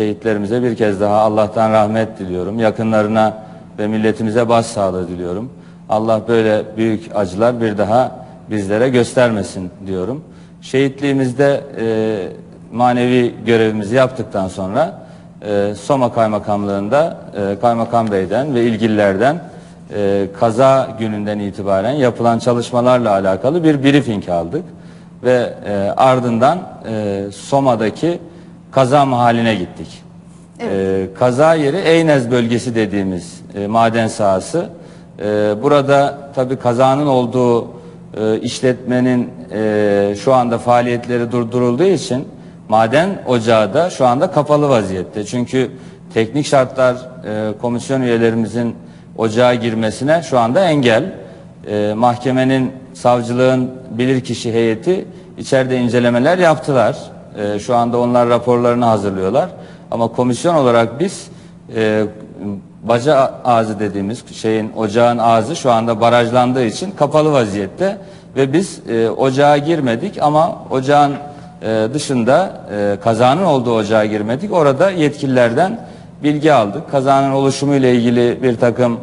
Şehitlerimize bir kez daha Allah'tan rahmet diliyorum. Yakınlarına ve milletimize başsağlığı diliyorum. Allah böyle büyük acılar bir daha bizlere göstermesin diyorum. Şehitliğimizde e, manevi görevimizi yaptıktan sonra e, Soma Kaymakamlığında e, Kaymakam Bey'den ve ilgililerden e, kaza gününden itibaren yapılan çalışmalarla alakalı bir briefing aldık. Ve e, ardından e, Soma'daki kaza mahalline gittik. Ee, kaza yeri Eynez bölgesi dediğimiz e, maden sahası. Ee, burada tabii kazanın olduğu e, işletmenin e, şu anda faaliyetleri durdurulduğu için maden ocağı da şu anda kapalı vaziyette. Çünkü teknik şartlar e, komisyon üyelerimizin ocağa girmesine şu anda engel. E, mahkemenin, savcılığın bilirkişi heyeti içeride incelemeler yaptılar. E, şu anda onlar raporlarını hazırlıyorlar. Ama komisyon olarak biz e, baca ağzı dediğimiz şeyin ocağın ağzı şu anda barajlandığı için kapalı vaziyette ve biz e, ocağa girmedik ama ocağın e, dışında e, kazanın olduğu ocağa girmedik. Orada yetkililerden bilgi aldık. Kazanın oluşumu ile ilgili bir takım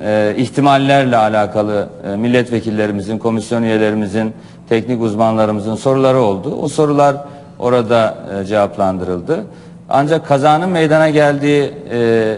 e, ihtimallerle alakalı e, milletvekillerimizin, komisyon üyelerimizin, teknik uzmanlarımızın soruları oldu. O sorular orada e, cevaplandırıldı. Ancak kazanın meydana geldiği e,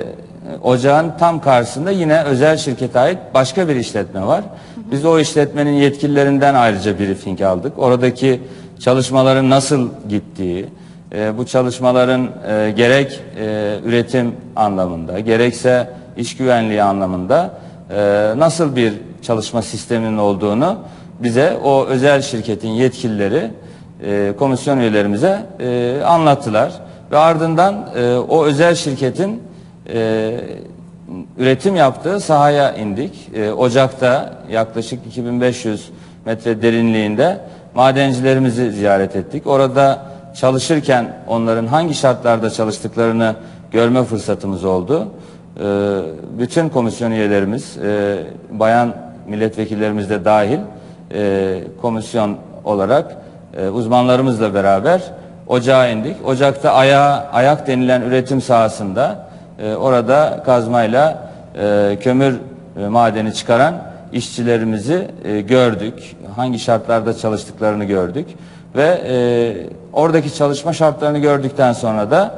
ocağın tam karşısında yine özel şirkete ait başka bir işletme var. Biz o işletmenin yetkililerinden ayrıca briefing aldık. Oradaki çalışmaların nasıl gittiği, e, bu çalışmaların e, gerek e, üretim anlamında, gerekse iş güvenliği anlamında e, nasıl bir çalışma sisteminin olduğunu bize o özel şirketin yetkilileri e, komisyon üyelerimize e, anlattılar. Ve ardından e, o özel şirketin e, üretim yaptığı sahaya indik. E, Ocak'ta yaklaşık 2500 metre derinliğinde madencilerimizi ziyaret ettik. Orada çalışırken onların hangi şartlarda çalıştıklarını görme fırsatımız oldu. E, bütün komisyon üyelerimiz, e, bayan milletvekillerimiz de dahil e, komisyon olarak e, uzmanlarımızla beraber ocağa indik. Ocakta ayağa, ayak denilen üretim sahasında e, orada kazmayla e, kömür e, madeni çıkaran işçilerimizi e, gördük. Hangi şartlarda çalıştıklarını gördük. Ve e, oradaki çalışma şartlarını gördükten sonra da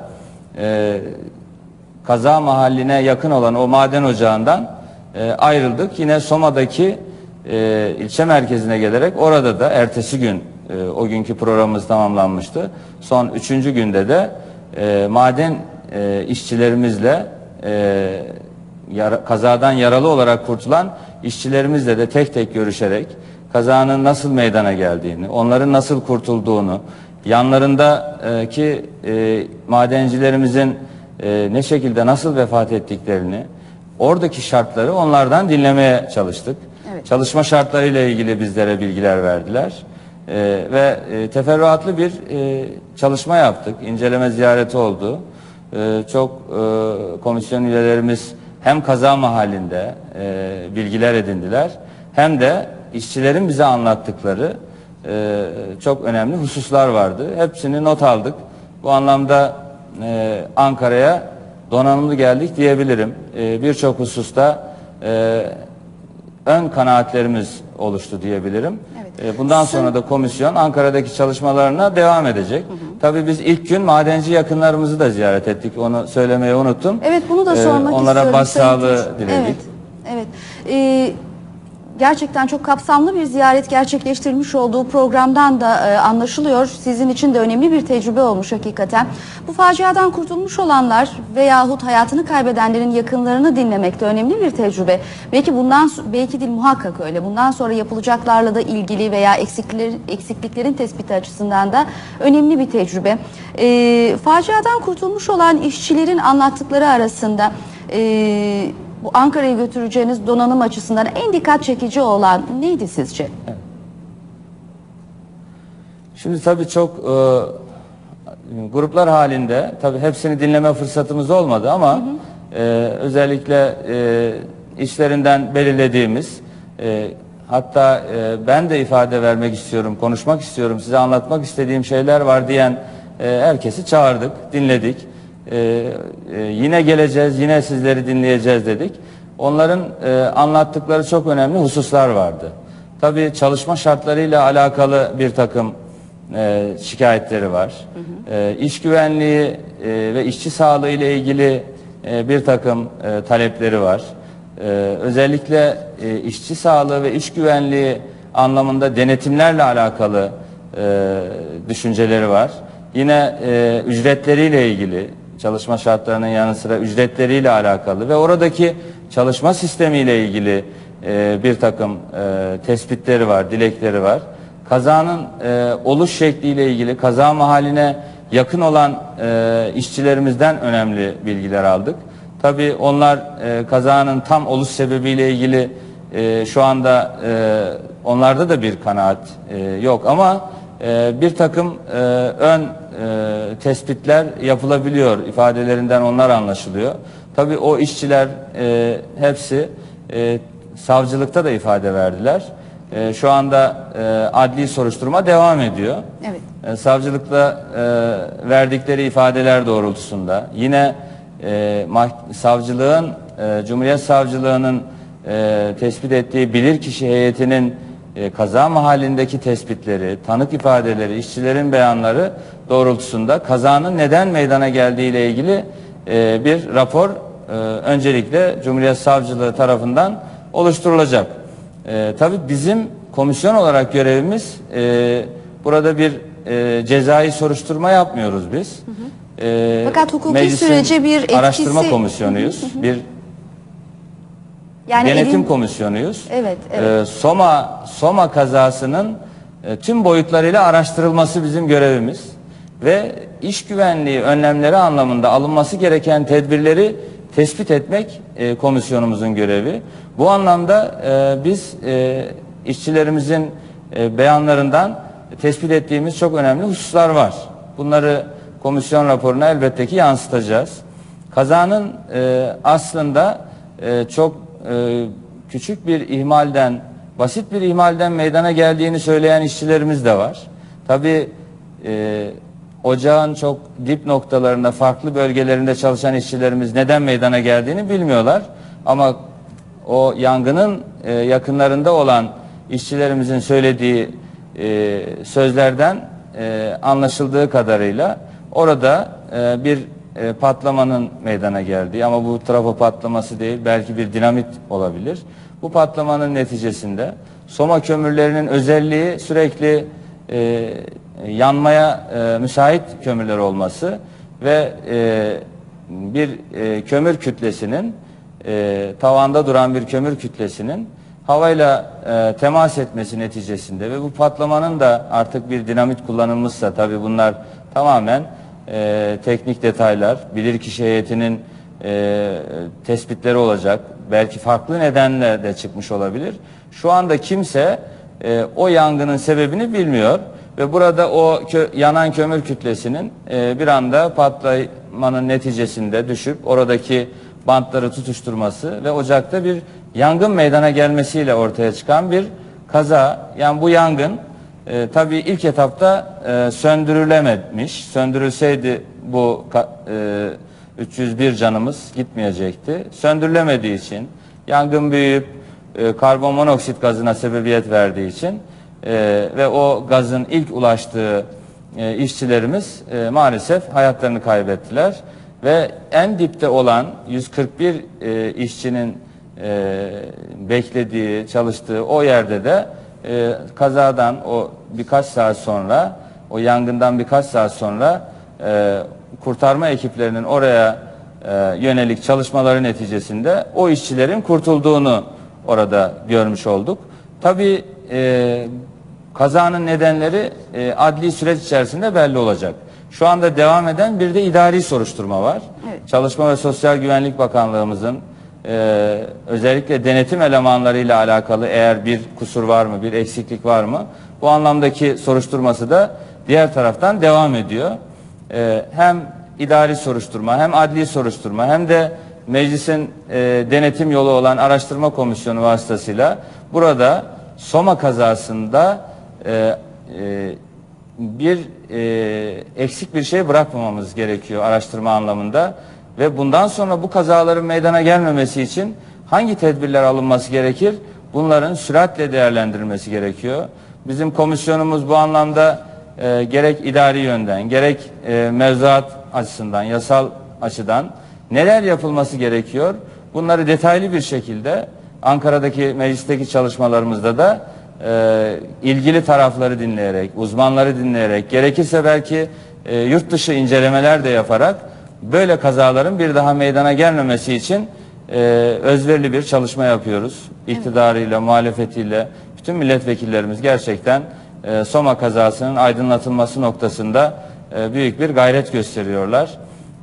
e, kaza mahalline yakın olan o maden ocağından e, ayrıldık. Yine Soma'daki e, ilçe merkezine gelerek orada da ertesi gün e, o günkü programımız tamamlanmıştı. Son üçüncü günde de e, maden e, işçilerimizle e, yara- kazadan yaralı olarak kurtulan işçilerimizle de tek tek görüşerek kazanın nasıl meydana geldiğini, onların nasıl kurtulduğunu, yanlarındaki e, madencilerimizin e, ne şekilde nasıl vefat ettiklerini, oradaki şartları onlardan dinlemeye çalıştık. Evet. Çalışma şartlarıyla ilgili bizlere bilgiler verdiler. Ee, ve e, teferruatlı bir e, çalışma yaptık. İnceleme ziyareti oldu. Ee, çok e, komisyon üyelerimiz hem kaza mahallinde e, bilgiler edindiler hem de işçilerin bize anlattıkları e, çok önemli hususlar vardı. Hepsini not aldık. Bu anlamda e, Ankara'ya donanımlı geldik diyebilirim. E, Birçok hususta e, ön kanaatlerimiz oluştu diyebilirim. E, Bundan sonra da komisyon Ankara'daki çalışmalarına devam edecek. Tabii biz ilk gün madenci yakınlarımızı da ziyaret ettik. Onu söylemeyi unuttum. Evet bunu da E, sormak Onlara istiyorum. başsağlığı Sayın Tunç. diledik. Evet. Evet. Ee, gerçekten çok kapsamlı bir ziyaret gerçekleştirmiş olduğu programdan da e, anlaşılıyor. Sizin için de önemli bir tecrübe olmuş hakikaten. Bu faciadan kurtulmuş olanlar veyahut hayatını kaybedenlerin yakınlarını dinlemek de önemli bir tecrübe. Belki bundan belki değil muhakkak öyle. Bundan sonra yapılacaklarla da ilgili veya eksiklerin, eksikliklerin tespiti açısından da önemli bir tecrübe. Ee, faciadan kurtulmuş olan işçilerin anlattıkları arasında e, bu Ankara'ya götüreceğiniz donanım açısından en dikkat çekici olan neydi sizce? Şimdi tabii çok e, gruplar halinde tabii hepsini dinleme fırsatımız olmadı ama e, özellikle e, işlerinden belirlediğimiz e, hatta e, ben de ifade vermek istiyorum, konuşmak istiyorum, size anlatmak istediğim şeyler var diyen e, herkesi çağırdık, dinledik. E, e, yine geleceğiz, yine sizleri dinleyeceğiz dedik. Onların e, anlattıkları çok önemli hususlar vardı. Tabii çalışma şartlarıyla alakalı bir takım e, şikayetleri var. E, iş güvenliği e, ve işçi sağlığı ile ilgili e, bir takım e, talepleri var. E, özellikle e, işçi sağlığı ve iş güvenliği anlamında denetimlerle alakalı e, düşünceleri var. Yine e, ücretleriyle ilgili çalışma şartlarının yanı sıra ücretleriyle alakalı ve oradaki çalışma sistemiyle ilgili e, bir takım e, tespitleri var, dilekleri var. Kazanın e, oluş şekliyle ilgili kaza mahalline yakın olan e, işçilerimizden önemli bilgiler aldık. Tabii onlar e, kazanın tam oluş sebebiyle ilgili e, şu anda e, onlarda da bir kanaat e, yok ama e, bir takım e, ön e, tespitler yapılabiliyor ifadelerinden onlar anlaşılıyor. Tabii o işçiler e, hepsi e, savcılıkta da ifade verdiler. E, şu anda e, adli soruşturma devam ediyor. Evet. E, savcılıkta e, verdikleri ifadeler doğrultusunda yine e, savcılığın e, Cumhuriyet Savcılığı'nın e, tespit ettiği bilirkişi heyetinin e, kaza mahallindeki tespitleri, tanık ifadeleri, işçilerin beyanları doğrultusunda kazanın neden meydana geldiği ile ilgili e, bir rapor e, öncelikle Cumhuriyet Savcılığı tarafından oluşturulacak. E, tabii bizim komisyon olarak görevimiz e, burada bir e, cezai soruşturma yapmıyoruz biz. E, Fakat hukuki sürece bir etkisi- araştırma komisyonuyuz. bir Yani denetim elin- komisyonuyuz. Evet, evet. Ee, Soma Soma kazasının e, tüm boyutlarıyla araştırılması bizim görevimiz ve iş güvenliği önlemleri anlamında alınması gereken tedbirleri tespit etmek e, komisyonumuzun görevi. Bu anlamda e, biz e, işçilerimizin e, beyanlarından tespit ettiğimiz çok önemli hususlar var. Bunları komisyon raporuna elbette ki yansıtacağız. Kazanın e, aslında e, çok e, küçük bir ihmalden, basit bir ihmalden meydana geldiğini söyleyen işçilerimiz de var. Tabii e, ocağın çok dip noktalarında, farklı bölgelerinde çalışan işçilerimiz neden meydana geldiğini bilmiyorlar. Ama o yangının e, yakınlarında olan işçilerimizin söylediği e, sözlerden anlaşıldığı kadarıyla orada bir e, patlamanın meydana geldiği ama bu trafo patlaması değil belki bir dinamit olabilir. Bu patlamanın neticesinde soma kömürlerinin özelliği sürekli e, yanmaya e, müsait kömürler olması ve e, bir e, kömür kütlesinin e, tavanda duran bir kömür kütlesinin havayla e, temas etmesi neticesinde ve bu patlamanın da artık bir dinamit kullanılmışsa tabi bunlar tamamen e, teknik detaylar, bilirkişi heyetinin e, tespitleri olacak. Belki farklı nedenle de çıkmış olabilir. Şu anda kimse e, o yangının sebebini bilmiyor ve burada o kö- yanan kömür kütlesinin e, bir anda patlamanın neticesinde düşüp oradaki bantları tutuşturması ve ocakta bir yangın meydana gelmesiyle ortaya çıkan bir kaza. Yani bu yangın e, tabii ilk etapta e, söndürülememiş. Söndürülseydi bu e, 301 canımız gitmeyecekti. Söndürülemediği için yangın büyüyüp e, karbon monoksit gazına sebebiyet verdiği için e, ve o gazın ilk ulaştığı e, işçilerimiz e, maalesef hayatlarını kaybettiler ve en dipte olan 141 e, işçinin e, beklediği, çalıştığı o yerde de e, kazadan o birkaç saat sonra, o yangından birkaç saat sonra e, kurtarma ekiplerinin oraya e, yönelik çalışmaları neticesinde o işçilerin kurtulduğunu orada görmüş olduk. Tabii e, kazanın nedenleri e, adli süreç içerisinde belli olacak. Şu anda devam eden bir de idari soruşturma var. Evet. Çalışma ve Sosyal Güvenlik Bakanlığımızın e, özellikle denetim elemanlarıyla alakalı eğer bir kusur var mı, bir eksiklik var mı? Bu anlamdaki soruşturması da diğer taraftan devam ediyor. E, hem idari soruşturma, hem adli soruşturma, hem de meclisin e, denetim yolu olan araştırma komisyonu vasıtasıyla burada Soma kazasında e, e, bir e, eksik bir şey bırakmamamız gerekiyor araştırma anlamında ve bundan sonra bu kazaların meydana gelmemesi için hangi tedbirler alınması gerekir? Bunların süratle değerlendirilmesi gerekiyor. Bizim komisyonumuz bu anlamda e, gerek idari yönden, gerek e, mevzuat açısından, yasal açıdan neler yapılması gerekiyor? Bunları detaylı bir şekilde Ankara'daki meclisteki çalışmalarımızda da e, ilgili tarafları dinleyerek, uzmanları dinleyerek, gerekirse belki e, yurt dışı incelemeler de yaparak böyle kazaların bir daha meydana gelmemesi için e, özverili bir çalışma yapıyoruz. İktidarıyla, muhalefetiyle, bütün milletvekillerimiz gerçekten e, Soma kazasının aydınlatılması noktasında e, büyük bir gayret gösteriyorlar.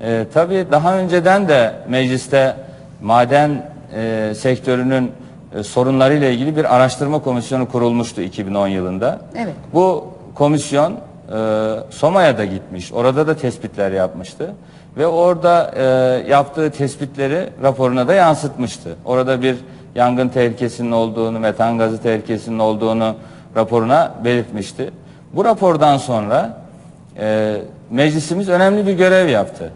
E, tabii daha önceden de mecliste maden e, sektörünün e, sorunlarıyla ilgili bir araştırma komisyonu kurulmuştu 2010 yılında. Evet. Bu komisyon e, Soma'ya da gitmiş. Orada da tespitler yapmıştı. Ve orada e, yaptığı tespitleri raporuna da yansıtmıştı. Orada bir yangın tehlikesinin olduğunu, metan gazı tehlikesinin olduğunu raporuna belirtmişti. Bu rapordan sonra e, meclisimiz önemli bir görev yaptı.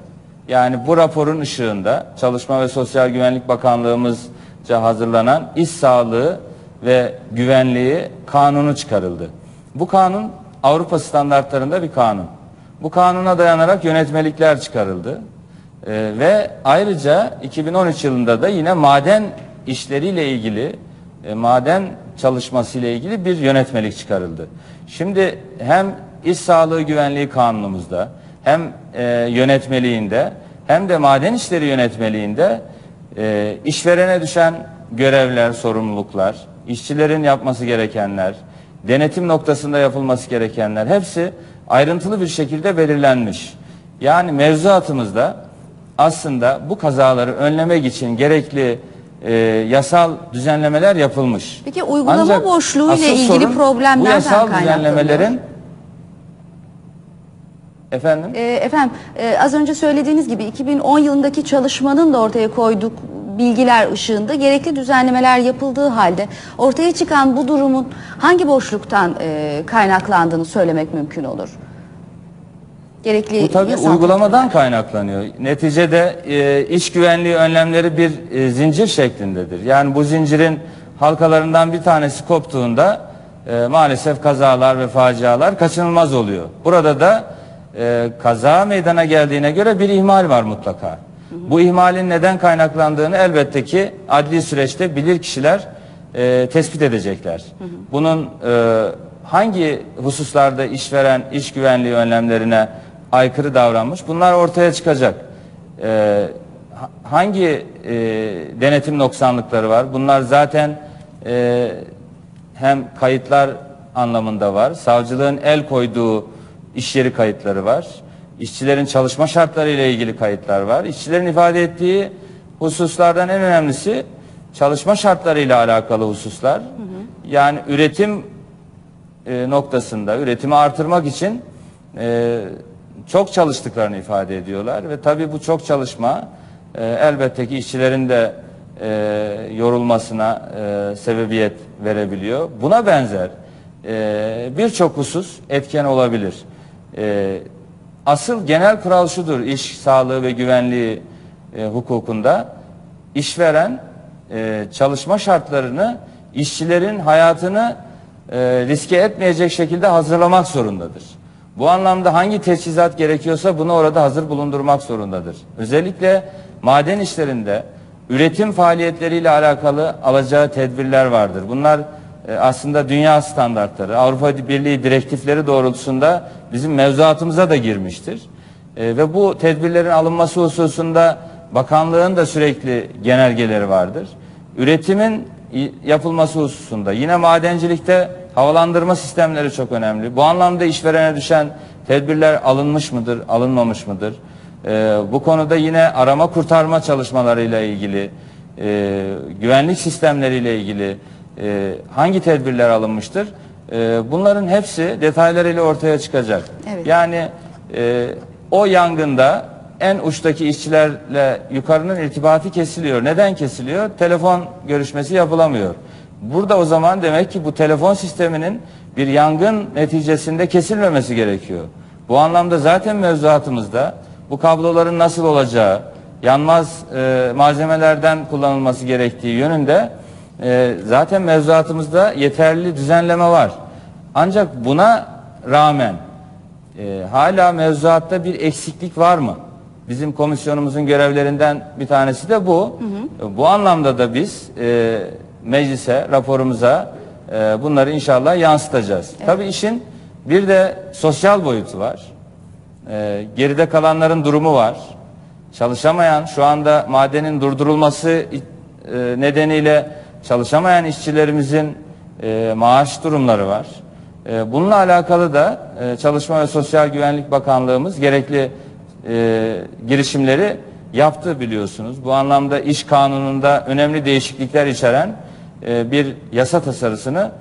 Yani bu raporun ışığında Çalışma ve Sosyal Güvenlik Bakanlığımızca hazırlanan iş sağlığı ve güvenliği kanunu çıkarıldı. Bu kanun Avrupa standartlarında bir kanun. Bu kanuna dayanarak yönetmelikler çıkarıldı. Ee, ve ayrıca 2013 yılında da yine maden işleriyle ilgili e, maden çalışması ile ilgili bir yönetmelik çıkarıldı. Şimdi hem iş sağlığı güvenliği kanunumuzda hem e, yönetmeliğinde hem de maden işleri yönetmeliğinde e, işverene düşen görevler, sorumluluklar, işçilerin yapması gerekenler, denetim noktasında yapılması gerekenler hepsi ayrıntılı bir şekilde belirlenmiş. Yani mevzuatımızda aslında bu kazaları önlemek için gerekli e, yasal düzenlemeler yapılmış. Peki uygulama boşluğu ile ilgili sorun problem bu yasal düzenlemelerin efendim Ee, efendim e, az önce söylediğiniz gibi 2010 yılındaki çalışmanın da ortaya koyduk bilgiler ışığında gerekli düzenlemeler yapıldığı halde ortaya çıkan bu durumun hangi boşluktan e, kaynaklandığını söylemek mümkün olur. Gerekli Bu tabii yasal uygulamadan kaynaklanıyor. Neticede e, iş güvenliği önlemleri bir e, zincir şeklindedir. Yani bu zincirin halkalarından bir tanesi koptuğunda e, maalesef kazalar ve facialar kaçınılmaz oluyor. Burada da e, kaza meydana geldiğine göre bir ihmal var mutlaka. Bu ihmalin neden kaynaklandığını elbette ki adli süreçte bilir kişiler e, tespit edecekler. Bunun e, hangi hususlarda işveren iş güvenliği önlemlerine aykırı davranmış bunlar ortaya çıkacak. E, ha- hangi e, denetim noksanlıkları var? Bunlar zaten e, hem kayıtlar anlamında var. Savcılığın el koyduğu iş yeri kayıtları var. İşçilerin çalışma şartları ile ilgili kayıtlar var. İşçilerin ifade ettiği hususlardan en önemlisi çalışma şartları ile alakalı hususlar. Yani üretim e, noktasında üretimi artırmak için e, çok çalıştıklarını ifade ediyorlar ve tabii bu çok çalışma e, elbette ki işçilerin de e, yorulmasına e, sebebiyet verebiliyor. Buna benzer e, birçok husus etken olabilir. E, asıl genel kural şudur iş sağlığı ve güvenliği e, hukukunda işveren e, çalışma şartlarını işçilerin hayatını e, riske etmeyecek şekilde hazırlamak zorundadır. Bu anlamda hangi teçhizat gerekiyorsa bunu orada hazır bulundurmak zorundadır. Özellikle maden işlerinde üretim faaliyetleriyle alakalı alacağı tedbirler vardır. Bunlar aslında dünya standartları, Avrupa Birliği direktifleri doğrultusunda bizim mevzuatımıza da girmiştir. E, ve bu tedbirlerin alınması hususunda bakanlığın da sürekli genelgeleri vardır. Üretimin yapılması hususunda yine madencilikte havalandırma sistemleri çok önemli. Bu anlamda işverene düşen tedbirler alınmış mıdır, alınmamış mıdır? E, bu konuda yine arama kurtarma çalışmalarıyla ilgili, e, güvenlik sistemleriyle ilgili e, hangi tedbirler alınmıştır? E, bunların hepsi detaylarıyla ortaya çıkacak. Evet. Yani e, o yangında en uçtaki işçilerle yukarının irtibatı kesiliyor. Neden kesiliyor? Telefon görüşmesi yapılamıyor. Burada o zaman demek ki bu telefon sisteminin bir yangın neticesinde kesilmemesi gerekiyor. Bu anlamda zaten mevzuatımızda bu kabloların nasıl olacağı, yanmaz e, malzemelerden kullanılması gerektiği yönünde e, zaten mevzuatımızda yeterli düzenleme var. Ancak buna rağmen e, hala mevzuatta bir eksiklik var mı? Bizim komisyonumuzun görevlerinden bir tanesi de bu. E, Bu anlamda da biz e, meclise, raporumuza e, bunları inşallah yansıtacağız. Tabii işin bir de sosyal boyutu var. E, geride kalanların durumu var. Çalışamayan, şu anda madenin durdurulması e, nedeniyle çalışamayan işçilerimizin e, maaş durumları var. E, bununla alakalı da e, Çalışma ve Sosyal Güvenlik Bakanlığımız gerekli e, girişimleri yaptı biliyorsunuz. Bu anlamda iş kanununda önemli değişiklikler içeren e, bir yasa tasarısını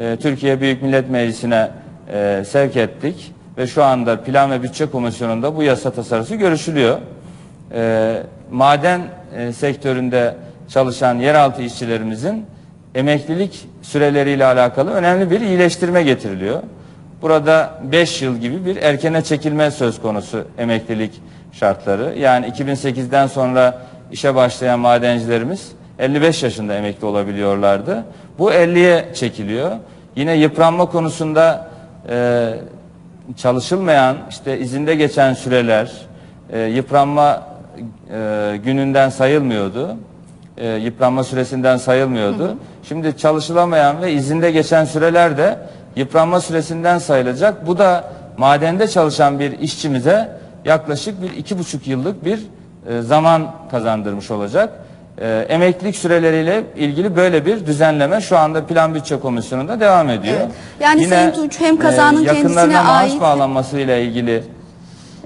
e, Türkiye Büyük Millet Meclisi'ne e, sevk ettik ve şu anda Plan ve Bütçe Komisyonu'nda bu yasa tasarısı görüşülüyor. E, maden e, sektöründe çalışan yeraltı işçilerimizin emeklilik süreleriyle alakalı önemli bir iyileştirme getiriliyor. Burada 5 yıl gibi bir erkene çekilme söz konusu emeklilik şartları. Yani 2008'den sonra işe başlayan madencilerimiz 55 yaşında emekli olabiliyorlardı. Bu 50'ye çekiliyor. Yine yıpranma konusunda e, çalışılmayan işte izinde geçen süreler e, yıpranma e, gününden sayılmıyordu. E, yıpranma süresinden sayılmıyordu. Şimdi çalışılamayan ve izinde geçen süreler de yıpranma süresinden sayılacak. Bu da madende çalışan bir işçimize yaklaşık bir iki buçuk yıllık bir e, zaman kazandırmış olacak. E, emeklilik süreleriyle ilgili böyle bir düzenleme şu anda Plan Bütçe Komisyonu'nda devam ediyor. Evet. Yani Sayın Tunç, hem kazanın e, yakınlarına kendisine maaş ait- bağlanmasıyla ilgili E,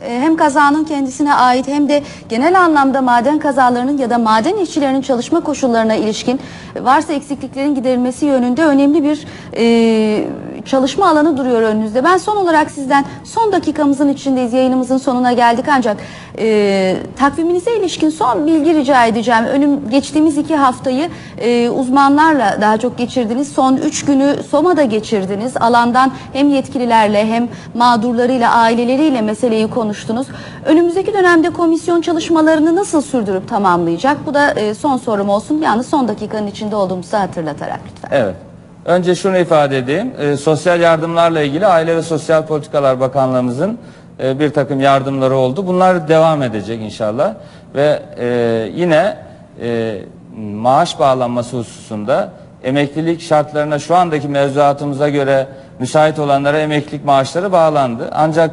hem kazanın kendisine ait hem de genel anlamda maden kazalarının ya da maden işçilerinin çalışma koşullarına ilişkin varsa eksikliklerin giderilmesi yönünde önemli bir e, çalışma alanı duruyor önünüzde. Ben son olarak sizden son dakikamızın içindeyiz yayınımızın sonuna geldik ancak e, takviminize ilişkin son bilgi rica edeceğim. Önüm geçtiğimiz iki haftayı e, uzmanlarla daha çok geçirdiniz. Son üç günü Soma'da geçirdiniz. Alandan hem yetkililerle hem mağdurlarıyla aileleriyle meseleyi konuştunuz. Önümüzdeki dönemde komisyon çalışmalarını nasıl sürdürüp tamamlayacak? Bu da e, son sorum olsun. Yalnız son dakikanın içinde olduğumuzu hatırlatarak lütfen. Evet. Önce şunu ifade edeyim. Ee, sosyal yardımlarla ilgili Aile ve Sosyal Politikalar Bakanlığımızın e, bir takım yardımları oldu. Bunlar devam edecek inşallah. Ve e, yine e, maaş bağlanması hususunda emeklilik şartlarına şu andaki mevzuatımıza göre müsait olanlara emeklilik maaşları bağlandı. Ancak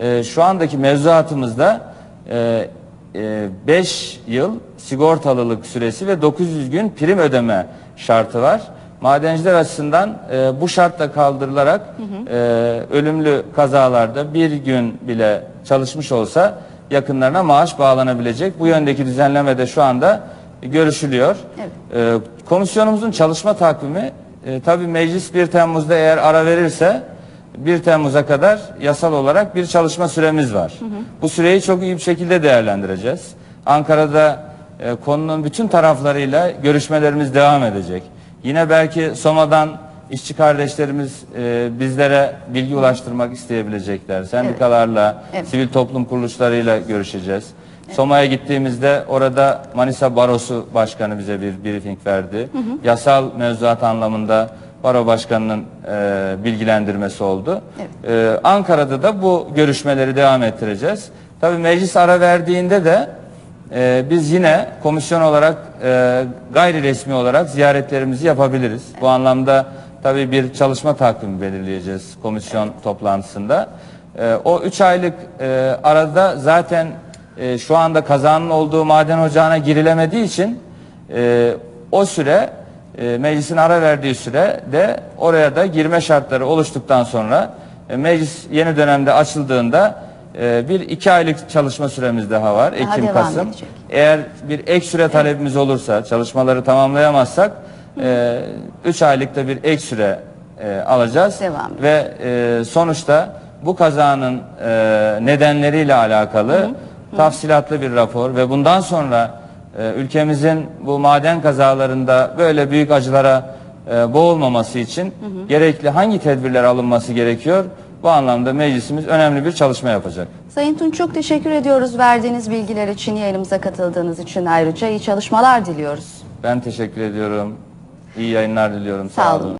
e, şu andaki mevzuatımızda 5 yıl sigortalılık süresi ve 900 gün prim ödeme şartı var. Madenciler açısından e, bu şart da kaldırılarak e, ölümlü kazalarda bir gün bile çalışmış olsa yakınlarına maaş bağlanabilecek. Bu yöndeki düzenleme de şu anda görüşülüyor. Evet. E, komisyonumuzun çalışma takvimi e, tabii meclis 1 Temmuz'da eğer ara verirse 1 Temmuz'a kadar yasal olarak bir çalışma süremiz var. Bu süreyi çok iyi bir şekilde değerlendireceğiz. Ankara'da e, konunun bütün taraflarıyla görüşmelerimiz devam edecek. Yine belki Soma'dan işçi kardeşlerimiz e, bizlere bilgi ulaştırmak isteyebilecekler. Sendikalarla, Evet. sivil toplum kuruluşlarıyla görüşeceğiz. Soma'ya gittiğimizde orada Manisa Barosu Başkanı bize bir briefing verdi. Yasal mevzuat anlamında Baro Başkanı'nın e, bilgilendirmesi oldu. E, Ankara'da da bu görüşmeleri devam ettireceğiz. Tabii meclis ara verdiğinde de e, biz yine komisyon olarak e, gayri resmi olarak ziyaretlerimizi yapabiliriz. Bu anlamda tabii bir çalışma takvimi belirleyeceğiz komisyon toplantısında. E, o 3 aylık e, arada zaten e, şu anda kazanın olduğu maden ocağına girilemediği için e, o süre e, meclisin ara verdiği süre de oraya da girme şartları oluştuktan sonra e, meclis yeni dönemde açıldığında e, bir iki aylık çalışma süremiz daha var. Daha Ekim, devam Kasım. edecek. Eğer bir ek süre talebimiz olursa çalışmaları tamamlayamazsak 3 aylıkta bir ek süre e, alacağız. Devam Ve e, sonuçta bu kazanın e, nedenleriyle alakalı tafsilatlı bir rapor ve bundan sonra e, ülkemizin bu maden kazalarında böyle büyük acılara e, boğulmaması için gerekli hangi tedbirler alınması gerekiyor? Bu anlamda meclisimiz önemli bir çalışma yapacak. Sayın Tunç çok teşekkür ediyoruz verdiğiniz bilgiler için, yayınımıza katıldığınız için ayrıca iyi çalışmalar diliyoruz. Ben teşekkür ediyorum. İyi yayınlar diliyorum. Sağ olun.